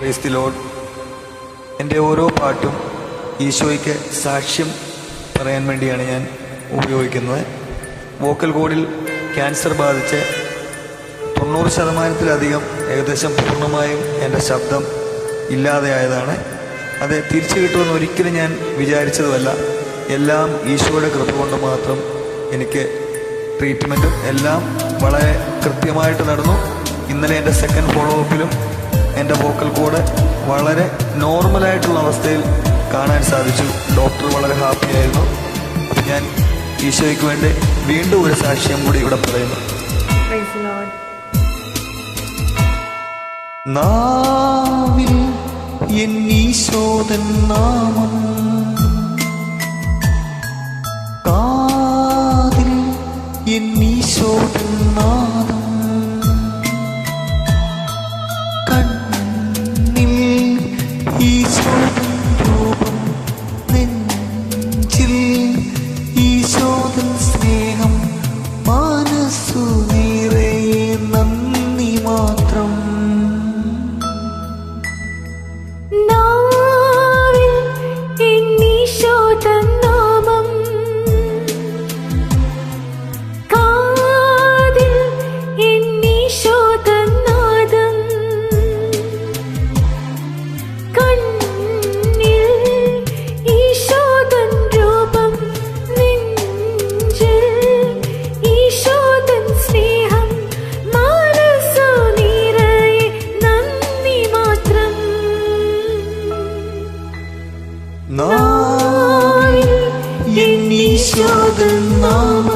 Price load എന്റെ ഓരോ പാട്ടും ഈശോയ്ക്ക് സാക്ഷ്യം പറയാൻ വേണ്ടിയാണ് ഞാൻ ഉപയോഗിക്കുന്നത്. വോക്കൽ കോഡിൽ ക്യാൻസർ ബാധിച്ച് തൊണ്ണൂറ് ശതമാനത്തിലധികം ഏകദേശം പൂർണമായും എന്റെ ശബ്ദം ഇല്ലാതെയായതാണ് അത് തിരിച്ചു കിട്ടുമെന്ന് ഒരിക്കലും ഞാൻ വിചാരിച്ചതുമല്ല. എല്ലാം ഈശോയുടെ കൃപ കൊണ്ട് മാത്രം എനിക്ക് ട്രീറ്റ്മെന്റും എല്ലാം വളരെ കൃത്യമായിട്ട് നടന്നു. ഇന്നലെ എന്റെ സെക്കൻഡ് ഫോളോ അപ്പിലും എന്റെ വോക്കൽ കോഡ് വളരെ നോർമലായിട്ടുള്ള അവസ്ഥയിൽ കാണാൻ സാധിച്ചു. ഡോക്ടർ വളരെ ഹാപ്പി ആയിരുന്നു. അപ്പം ഞാൻ ഈശോയ്ക്ക് വേണ്ടി വീണ്ടും ഒരു സാക്ഷ്യം കൂടി ഇവിടെ പറയുന്നു. നാവിൽ നാമം. കാതിൽ എന്നീശോദൻ each നായി എന്നീശോദ നാമ